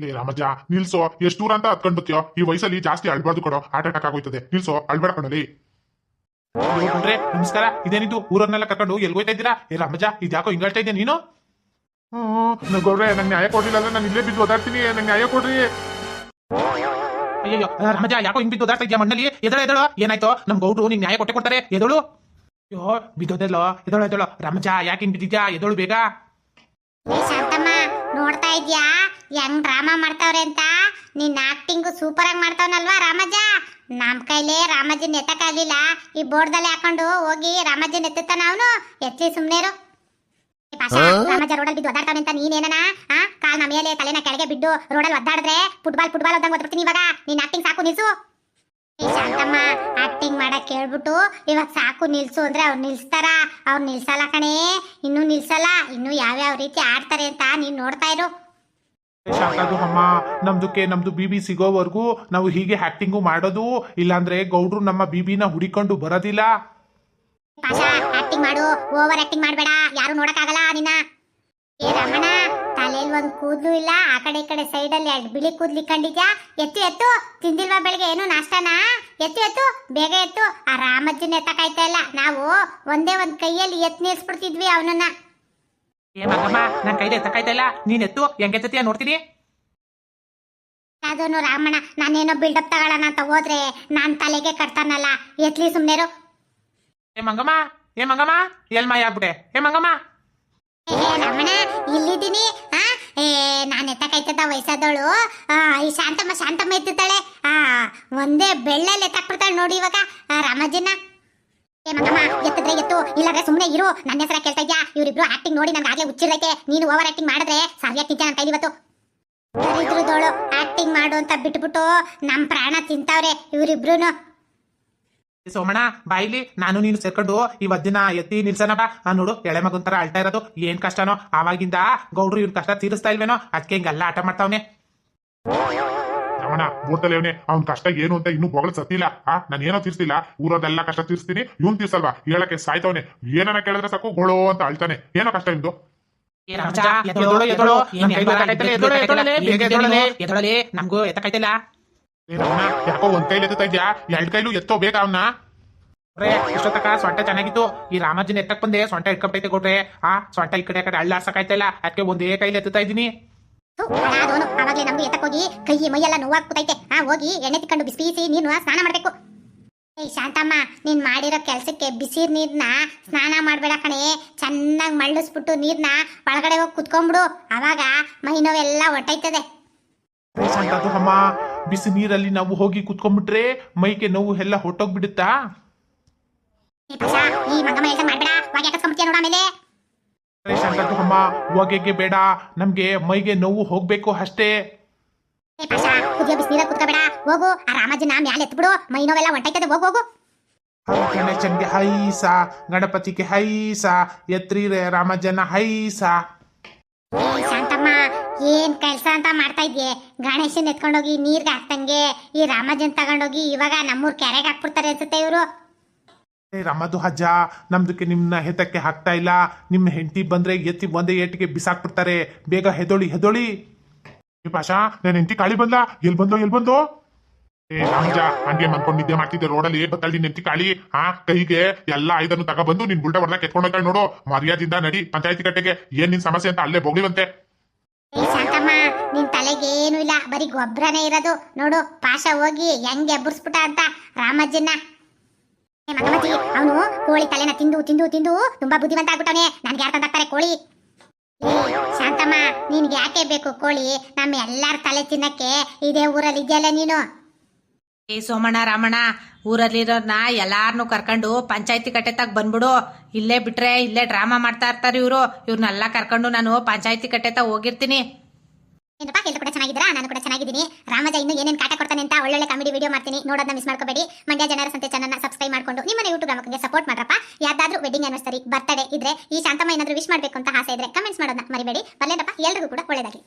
ಲೇ ರಾಮಜ್ಜ ನಿಲ್ಸೋ. ಎಷ್ಟು ದೂರ ಅಂತ ಹತ್ಕೊಂಡ್ ಬತ್ತೀಯೋ ಈ ವಯಸ್ಸಲ್ಲಿ ಜಾಸ್ತಿ ಅಳ್ಬಾರ್ದು ಕೊಡೋ. ಹಾರ್ಟ್ ಅಟ್ಯಾಕ್ ಆಗೋಯ್ತದೆ. ನಿಲ್ಸೋ. ಅಳ್ಬೇಡ ಕಣಲಿ. ನಮಸ್ಕಾರ. ಇದೇನಿದು? ಊರನ್ನೆಲ್ಲ ಕರ್ಕೊಂಡು ಎಲ್ಗೋಯ್ತಾ ಇದ್ದೀರಾ? ಏ ರಾಮಜ ಇದ್ಯಾಕೋ ಹಿಂಗಾಳ್ತಾ ಇದ್ದೀನಿ ನೀನು? ಹ್ಮ್. ಗೌಡ್ರೆ ನಂಗೆ ನ್ಯಾಯ ಕೊಡ್ಲಿಲ್ಲ ಅಂದ್ರೆ ನಾನು ಇಲ್ಲೇ ಬಿದ್ದು ಓದಾಡ್ತೀನಿ. ನಂಗೆ ನ್ಯಾಯ ಕೊಡ್ರಿ. ಅಯ್ಯೋ ರಾಮಜ ಯಾಕೋ ಹಿಂಗ್ ಬಿದ್ದು ಓದಾಡ್ತಾ ಇದ್ಯಾ ಮಣ್ಣಲ್ಲಿ? ಎದಳ ಎದಳ? ಏನಾಯ್ತು? ನಮ್ ಗೌಡ್ರು ನಿಂಗೆ ನ್ಯಾಯ ಕೊಟ್ಟೆ ಕೊಡ್ತಾರೆ. ಎದಳು? ಅಯ್ಯೋ ಬಿದ್ದೋದೆಲ್ಲೋ ಎದಳು ಎದಳು. ರಾಮಜ ಯಾಕೆ ಹಿಂಗ್ ಬಿದ್ದಿದ್ಯಾ? ಎದಳು ಬೇಗ? ನೋಡ್ತಾ ಇದ್ಯಾ? ಹೆಂಗ್ ಡ್ರಾಮಾ ಮಾಡ್ತಾವ್ರೆ ಅಂತ? ನಿನ್ನ ಆಕ್ಟಿಂಗ್ ಸೂಪರ್ ಆಗಿ ಮಾಡ್ತಾವನಲ್ವಾ ರಾಮಜ್ಜ? ನಮ್ ಕೈಲೇ ರಾಮಜ್ಜನ್ ಎತ್ತಕ್ಕಾಗ್ಲಿಲ್ಲ ಈ ಬೋರ್ಡ್ದಲ್ಲಿ ಹಾಕೊಂಡು ಹೋಗಿ ರಾಮಜ್ಜನ್ ಎತ್ತುತ್ತಾನ ಅವನು? ಎತ್ತಿ ಸುಮ್ಮನೆರು ರಾಮಜ ರೋಡಲ್ಲಿ ಬಿದ್ದು ಒದ್ದಾಡ್ತಾನೆ ಅಂತ ನೀನೇನ ಆ? ನಮ್ಮ ಮೇಲೆ ತಲೆನ ಕೆಳಗೆ ಬಿಟ್ಟು ರೋಡಲ್ಲಿ ಒದ್ದಾಡಿದ್ರೆ ಫುಟ್ಬಾಲ್ ಫುಟ್ಬಾಲ್ ಓದಂಗ್ ಓದ್ಬಿಡ್ತೀನಿ ಇವಾಗ. ನಿನ್ ಆಕ್ಟಿಂಗ್ ಸಾಕು ನಿಲ್ಸು. ಏ ಶಾಂತಮ್ಮ ಆಕ್ಟಿಂಗ್ ಮಾಡಕ್ ಕೇಳ್ಬಿಟ್ಟು ಇವಾಗ ಸಾಕು ನಿಲ್ಸು ಅಂದ್ರೆ ಅವ್ರು ನಿಲ್ಸ್ತಾರ? ಅವ್ರು ನಿಲ್ಸಲ್ಲ ಕಣೇ. ಇನ್ನು ನಿಲ್ಸಲ್ಲ. ಇನ್ನು ಯಾವ್ಯಾವ ರೀತಿ ಆಡ್ತಾರೆ ಅಂತ ನೀನ್ ನೋಡ್ತಾ ಇರು. ಶಾಂತದು ಅಮ್ಮ ನಮ್ದಕ್ಕೆ ನಮ್ದು ಬಿಬಿ ಸಿಗೋವರೆಗೂ ನಾವು ಹೀಗೆ ಆಕ್ಟಿಂಗು ಮಾಡೋದು ಇಲ್ಲಾಂದ್ರೆ ಗೌಡ್ರು ನಮ್ಮ ಬಿಬಿನ ಹುಡಿಕೊಂಡು ಬರೋದಿಲ್ಲ. ಪಾಷಾ ಆಕ್ಟಿಂಗ್ ಮಾಡು. ಓವರ್ ಆಕ್ಟಿಂಗ್ ಮಾಡಬೇಡ. ಯಾರು ನೋಡಕ್ಕಾಗಲ್ಲ ನಿನ್ನ. ಏ ರಮಣ ಒಂದ್ ಕೂದ್ಲು ಇಲ್ಲ ಆ ಕಡೆ ಈ ಕಡೆ ಸೈಡ್ ಅಲ್ಲಿ ಎರಡು ಬಿಳಿ ಕೂದ್ಲು ಇಕ್ಕೊಂಡಿದ್ಯಾ? ಎತ್ತು ಎತ್ತು ತಿಂದಿಲ್ವಾ ಬೆಳಿಗ್ಗೆ? ಏನು ನಾಷ್ಟನಾ? ಎತ್ತು ಎತ್ತು ಬೇಗ ಎತ್ತು. ಆ ರಾಮಜ್ಜನ ಎತ್ತಕಾಯ್ತಾ ಇಲ್ಲ. ನಾವು ಒಂದೇ ಒಂದ್ ಕೈಯಲ್ಲಿ ಎತ್ ನಿಲ್ಸ್ಬಿಡ್ತಿದ್ವಿ ಅವನನ್ನ. ಏ ಮಗಮ್ಮ ನನ್ ಕೈಲಿ ಎತ್ತಕಾಯ್ತಾ ಇಲ್ಲ? ನೀನ್ ಎತ್ತು ಹೆಂಗೆತ್ತತೀಯ ನೋಡ್ತೀನಿ. ಅದನ್ನು ರಾಮಣ್ಣ ನಾನೇನೋ ಬಿಲ್ಡಪ್ ತಗೊಳ್ಳೋಣ ಅಂತ ಹೋದ್ರೆ ನಾನ್ ತಲೆಗೆ ಕಟ್ತಾನಲ್ಲ. ಎತ್ಲಿ ಸುಮ್ನೆರು ಏ ಮಂಗಮ್ಮ ಏ ಮಂಗಮ್ಮ ಎಲ್ ಮಾಯ ಆಗ್ಬಿಟ್ಟೆ? ಏ ಮಂಗಮ್ಮ. ಏ ರಮಣ ಇಲ್ಲಿದ್ದೀನಿ. ಏ, ನಾನು ಎತ್ತಕೈತದ ವಯಸ್ಸಾದವಳು? ಈ ಶಾಂತಮ್ಮ ಶಾಂತಮ್ಮ ಎತ್ತಿದ್ದಾಳೆ ಒಂದೇ ಬೆಳ್ಳಲ್ಲಿ ಎತ್ತಾಕ್ಬಿಡ್ತಾಳೆ ನೋಡಿ ಇವಾಗ. ರಾಮಜ್ಜನ ಏ ಮಗಮ್ಮ ಎತ್ತಿದ್ರೆ ಎತ್ತು, ಇಲ್ಲಾಂದ್ರೆ ಸುಮ್ಮನೆ ಇರು. ನನ್ನ ಹೆಸರ ಕೇಳ್ತಾ ಇದ್ಯಾ? ಇವರಿಬ್ರು ಆಕ್ಟಿಂಗ್ ನೋಡಿ ನನಗೆ ಆಗಲೇ ಹುಚ್ಚಿರೈತೆ ನೀನು ಓವರ್ ಆಕ್ಟಿಂಗ್ ಮಾಡಿದ್ರೆ ಸರಿಯಾಗಿ ತಿಂತೆ ಅಂತ ಇವತ್ತು. ದರಿದ್ರದೋಳು ಆಕ್ಟಿಂಗ್ ಮಾಡು ಅಂತ ಬಿಟ್ಬಿಟ್ಟು ನಮ್ಮ ಪ್ರಾಣ ತಿಂತಾವ್ರೆ ಇವರಿಬ್ರುನು. ಏ ಸೋಮಣ್ಣ ಬಾಯಿಲಿ ನಾನು ನೀನು ಸೇರ್ಕೊಂಡು ದಿನ ಎತ್ತಿ ನಿಲ್ಸನಪ್ಪ ನೋಡು ಎಳೆ ಮಗನ್ ತರ ಅಳ್ತಾ ಇರೋದು ಏನ್ ಕಷ್ಟನೋ ಆವಾಗಿಂದ ಗೌಡ್ರು ಇವ್ನ ಕಷ್ಟ ತೀರಿಸ್ತಾ ಇಲ್ವೇನೋ ಅದಕ್ಕೆ ಹಿಂಗೆಲ್ಲ ಆಟ ಮಾಡ್ತಾವನೆ ರಮಣ ಅವನೇ ಕಷ್ಟ ಏನು ಅಂತ ಇನ್ನೂ ಬೊಗಳ ಸತ್ತಿಲ್ಲ ಆ ನಾನು ಏನೋ ತೀರ್ಸ್ತಿಲ್ಲ ಊರದೆಲ್ಲ ಕಷ್ಟ ತೀರ್ಸ್ತೀನಿ ಇವನ್ ತೀರ್ಸಲ್ವಾ ಹೇಳಕ್ಕೆ ಸಾಯ್ತವನೆ ಏನನ್ನ ಕೇಳಿದ್ರೆ ಸಾಕು ಗೋಳೋ ಅಂತ ಅಳ್ತಾನೆ ಏನೋ ಕಷ್ಟ ಇಂದು ನಮ್ಗೂ ಏ ರಮಣ ಯಾಕೋ ಒಂದ್ ಕೈಲಿ ಎತ್ತಾ ಇದ್ಯಾ ಎರಡ್ ಕೈಲೂ ಎತ್ತೋ ಬೇಕ ಅವನ್ನ ರೇ ಇಷ್ಟೊತ್ತಕ ಸೊಂಟ ಚೆನ್ನಾಗಿತ್ತು ಈ ರಾಮಜ್ಜನ ಎತ್ತಕ್ ಬಂದೆ ಸೊಂಟ ಇಟ್ಕೊಂಡೈತೆ ಕೊಟ್ರೆ ಆ ಸೊಂಟ ಈ ಕಡೆ ಆ ಕಡೆ ಅಳ್ಳ ಆಡ್ಸಕ್ಕಾಯ್ತಿಲ್ಲ ಅದಕ್ಕೆ ಒಂದೇ ಕೈಲಿ ಎತ್ತುತ್ತಾ ಇದ್ದೀನಿ ಆವಾಗಲೇ ಆವಾಗ್ಲೇ ಎತ್ತಕ್ ಹೋಗಿ ಕೈ ಮೈಯೆಲ್ಲ ನೋವಾಗ್ಬಿಟ್ಟೈತೆ ಆ ಹೋಗಿ ಎಣ್ಣೆ ತಿಕ್ಕೊಂಡು ಬಿಸಿ ಬಿಸಿ ನೀನು ಸ್ನಾನ ಮಾಡ್ಬೇಕು ಏಯ್ ಶಾಂತಮ್ಮ ನೀನ್ ಮಾಡಿರೋ ಕೆಲಸಕ್ಕೆ ಬಿಸಿ ನೀರ್ನ ಸ್ನಾನ ಮಾಡಬೇಡ ಕಣೆ ಚೆನ್ನಾಗಿ ಮಳ್ಳಿಸ್ಬಿಟ್ಟು ನೀರ್ನ ಒಳಗಡೆ ಹೋಗಿ ಕುತ್ಕೊಂಡ್ಬಿಡು ಅವಾಗ ಮೈ ನೋವೆಲ್ಲ ಹೊಟ್ಟೈತದೆ ಬಿಸಿ ನೀರಲ್ಲಿ ನಾವು ಹೋಗಿ ಕುತ್ಕೊಂಡ್ಬಿಟ್ರೆ ಮೈಗೆ ನೋವು ಎಲ್ಲ ಹೊಟ್ಟೋಗ್ಬಿಡುತ್ತಾ ಹೊಗೆಗೆ ಬೇಡ. ನಮ್ಗೆ ಮೈಗೆ ನೋವು ಹೋಗ್ಬೇಕು ಅಷ್ಟೇ. ಹೋಗು ಆ ರಾಮಜ್ಜನ ಮ್ಯಾಲೆ ಎತ್ಬಿಡು. ಮೈ ನೋವೆಲ್ಲ ಹೊಟ್ಟೈತದೆ ಹೋಗು ಹೋಗು. ಹೈ ಗಣೇಶನ್ಗೆ ಹೈಸ ಗಣಪತಿಗೆ ಹೈಸ ಎತ್ರಿ ರಾಮಜನ ರಾಮಜ್ಜನ ಹೈಸ ಶಾಂತಮ್ಮ ಏನ್ ಕೆಲ್ಸ ಅಂತ ಮಾಡ್ತಾ ಇದ್ಯೆ? ಗಣೇಶನ್ ಎತ್ಕೊಂಡೋಗಿ ನೀರ್ಗೆ ಹಾಕ್ತಂಗೆ ಈ ರಾಮಜನ್ ತಗೊಂಡೋಗಿ ಇವಾಗ ನಮ್ಮೂರ್ ಕೆರೆಗೆ ಹಾಕ್ಬಿಡ್ತಾರೆ ಅನ್ಸುತ್ತೆ ಇವರು. ಏ ರಮದು ಹಜ್ಜ ನಮ್ದಕ್ಕೆ ನಿಮ್ನ ಹೆತಕ್ಕೆ ಹಾಕ್ತಾ ಇಲ್ಲ. ನಿಮ್ಮ ಹೆಂಡತಿ ಬಂದ್ರೆ ಎತ್ತಿ ಒಂದೇ ಏಟಿಗೆ ಬಿಸಾಕ್ಬಿಡ್ತಾರೆ. ಬೇಗ ಹೆದೋಳಿ ಹೆದೋಳಿ. ಏ ಪಾಷಾ ನನ್ನ ಹೆಂಡತಿ ಕಾಳಿ ಬಂದ ಎಲ್ ಬಂದೋ ಎಲ್ ಬಂದೋ ಏ ರಾಮಜ, ಹಂಗೆ ಮನ್ಕೊಂಡು ನಿದ್ದೆ ಮಾಡ್ತಿದ್ದೆ ರೋಡಲ್ಲಿ ಬತ್ತಲ್ಲಿ ನಿಂತಿ ಕಾಳಿ. ಆ, ಕೈಗೆ ಎಲ್ಲ ಐದನ್ನು ತಗೊಬಂದು ನಿನ್ ಬುಲ್ಟ ಹೊಡ್ಲಕ್ ಎತ್ಕೊಂಡು ಹೋಗ್ತಾಳೆ ನೋಡು. ಮರ್ಯಾದಿಂದ ನಡಿ. ಪಂಚಾಯತಿ ಕಟ್ಟೆಗೆ ಏನ್ ನಿನ್ ಸಮಸ್ಯೆ ಅಂತ ಅಲ್ಲೇ ಬೊಗಳಿವಂತೆ. ಏ ಶಾಂತಮ್ಮ, ನಿನ್ ಏನು ಇಲ್ಲ, ಬರೀ ಗೊಬ್ಬರನೇ ಇರೋದು. ನೋಡು, ಪಾಶ ಹೋಗಿ ಹೆಂಗ್ ಎಬ್ಬರ್ಸ್ಬಿಟ್ಟ ಅಂತ ರಾಮಜ್ಜನ್ನ ಅವನು ಕೋಳಿ ತಲೆನ ತಿಂದು ತಿಂದು ತಿಂದು ತುಂಬಾ ಬುದ್ಧಿವಂತ ಆಗ್ಬಿಟ್ಟವನೆ. ನನ್ಗೆ ಯಾರು ತಂದಾಕ್ತಾರೆ ಕೋಳಿ? ಶಾಂತಮ್ಮ, ನಿನ್ಗೆ ಯಾಕೆ ಬೇಕು ಕೋಳಿ? ನಮ್ಮ ಎಲ್ಲಾರ ತಲೆ ತಿನ್ನಕ್ಕೆ ಇದೇ ಊರಲ್ಲಿ ಇದೆಯಲ್ಲ ನೀನು. ಏ ಸೋಮಣ್ಣ, ರಾಮಣ್ಣ, ಊರಲ್ಲಿರೋರ್ನ ಎಲ್ಲಾರನು ಕರ್ಕೊಂಡು ಪಂಚಾಯತಿ ಕಟ್ಟೆತಾಗ ಬಂದ್ಬಿಡು. ಇಲ್ಲೇ ಬಿಟ್ರೆ ಇಲ್ಲೇ ಡ್ರಾಮಾ ಮಾಡ್ತಾ ಇರ್ತಾರೆ ಇವರು. ಇವ್ರನ್ನೆಲ್ಲ ಕರ್ಕೊಂಡು ನಾನು ಪಂಚಾಯತಿ ಕಟ್ಟೆತಾಗ ಹೋಗಿರ್ತೀನಿ. ಏನಪ್ಪ ಎಲ್ಲರೂ ಕೂಡ ಚೆನ್ನಾಗಿದ್ದೀರಾ? ನಾನು ಕೂಡ ಚೆನ್ನಾಗಿದ್ದೀನಿ. ರಾಮಜ ಇನ್ನು ಏನೇನು ಕಾಟ ಕೊಡ್ತಾನೆ ಅಂತ ಒಳ್ಳೊಳ್ಳೆ ಕಾಮಿಡಿ ವಿಡಿಯೋ ಮಾಡ್ತೀನಿ. ನೋಡೋದನ್ನ ಮಿಸ್ ಮಾಡ್ಕೋಬೇಡಿ. ಮಂಡ್ಯ ಜನರ ಸಂತೆ ಚಾನಲ್ನ ಸಬ್ಸ್ಕ್ರೈಬ್ ಮಾಡ್ಕೊಂಡು ನಿಮ್ಮನ್ನ ಯೂಟ್ಯೂಬ್ ಗ್ರಾಮಕ್ಕೆ ಸಪೋರ್ಟ್ ಮಾಡ್ರಪ್ಪ. ಯಾವ್ದಾದ್ರು ವೆಡ್ಡಿಂಗ್ ಆನಿವರ್ಸರಿ ಬರ್ತಡೇ ಇದ್ರೆ ಈ ಶಾಂತಮ್ಮ ಏನಾದ್ರು ವಿಶ್ ಮಾಡಬೇಕು ಅಂತ ಆಸೆ ಇದ್ರೆ ಕಮೆಂಟ್ಸ್ ಮಾಡೋದನ್ನ ಮರಿಬೇಡಿ. ಬರ್ಲೇನಪ್ಪ? ಎಲ್ರಿಗೂ ಕೂಡ ಒಳ್ಳೇದಾಗಲಿ.